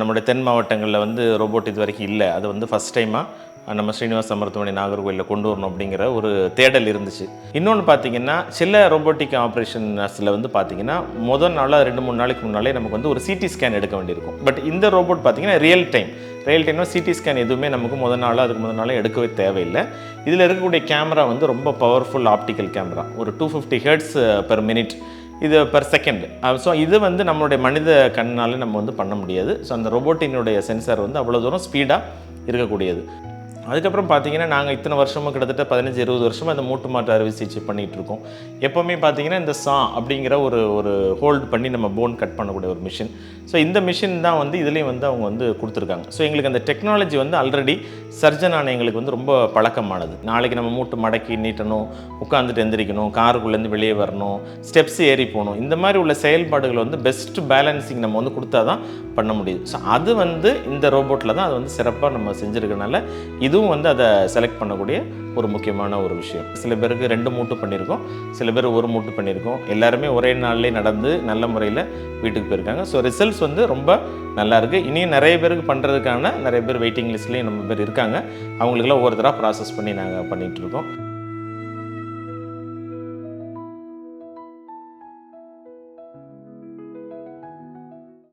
நம்முடைய தென் மாவட்டங்களில் வந்து ரோபோட் இது வரைக்கும் இல்லை. அது வந்து ஃபஸ்ட் டைமாக நம்ம ஸ்ரீனிவாச மருத்துவமனை நாகர்கோயிலில் கொண்டு வரணும் அப்படிங்கிற ஒரு தேடல் இருந்துச்சு. இன்னொன்று பார்த்தீங்கன்னா சில ரோபோட்டிக் ஆப்ரேஷன்ஸில் வந்து பார்த்தீங்கன்னா முதல் நாளாக ரெண்டு மூணு நாளைக்கு முன்னாலே நமக்கு வந்து ஒரு சிடி ஸ்கேன் எடுக்க வேண்டியிருக்கும். பட் இந்த ரோபோட் பார்த்தீங்கன்னா ரியல் டைம் ரியல் டைம்னா சிடி ஸ்கேன் எதுவுமே நமக்கு முதல் நாளாக அதுக்கு முதல் நாளாக எடுக்கவே தேவையில்லை. இதில் இருக்கக்கூடிய கேமரா வந்து ரொம்ப பவர்ஃபுல் ஆப்டிக்கல் கேமரா ஒரு two fifty hertz per minute இது பெர் செகண்ட் ஸோ இது வந்து நம்மளுடைய மனித கண்ணால் நம்ம வந்து பண்ண முடியாது. ஸோ அந்த ரோபோட்டினுடைய சென்சார் வந்து அவ்வளோ தூரம் ஸ்பீடாக இருக்கக்கூடியது. அதுக்கப்புறம் பார்த்தீங்கன்னா நாங்கள் இத்தனை வருஷமும் கிட்டத்தட்ட பதினஞ்சு இருபது வருஷமாக இந்த மூட்டு மாற்று அறுவை சிகிச்சை பண்ணிகிட்டு இருக்கோம். எப்போவுமே பார்த்தீங்கன்னா இந்த சா அப்படிங்கிற ஒரு ஒரு ஹோல்ட் பண்ணி நம்ம போன் கட் பண்ணக்கூடிய ஒரு மிஷின் ஸோ இந்த மிஷின் தான் வந்து இதுலேயும் வந்து அவங்க வந்து கொடுத்துருக்காங்க. ஸோ எங்களுக்கு அந்த டெக்னாலஜி வந்து ஆல்ரெடி சர்ஜனான எங்களுக்கு வந்து ரொம்ப பழக்கமானது. நாளைக்கு நம்ம மூட்டு மடக்கி நீட்டணும் உட்காந்துட்டு எந்திரிக்கணும் காருக்குள்ளேருந்து வெளியே வரணும் ஸ்டெப்ஸ் ஏறி போகணும். இந்த மாதிரி உள்ள செயல்பாடுகள் வந்து பெஸ்ட் பேலன்சிங் நம்ம வந்து கொடுத்தா தான் பண்ண முடியுது. ஸோ அது வந்து இந்த ரோபோட்டில் தான் அது வந்து சிறப்பாக நம்ம செஞ்சுருக்கனால இது இதுவும் வந்து அதை செலக்ட் பண்ணக்கூடிய ஒரு முக்கியமான ஒரு விஷயம். சில பேருக்கு ரெண்டு மூட்டு பண்ணியிருக்கோம். சில பேர் ஒரு மூட்டு பண்ணியிருக்கோம். எல்லாருமே ஒரே நாள்லேயே நடந்து நல்ல முறையில் வீட்டுக்கு போயிருக்காங்க. ஸோ ரிசல்ட்ஸ் வந்து ரொம்ப நல்லாயிருக்கு இனியும் நிறைய பேருக்கு பண்ணுறதுக்கான நிறைய பேர் வெயிட்டிங் லிஸ்ட்லேயும் நம்ம பேர் இருக்காங்க. அவங்களுக்கெல்லாம் ஒவ்வொருத்தராக ப்ராசஸ் பண்ணி நாங்கள் பண்ணிகிட்ருக்கோம்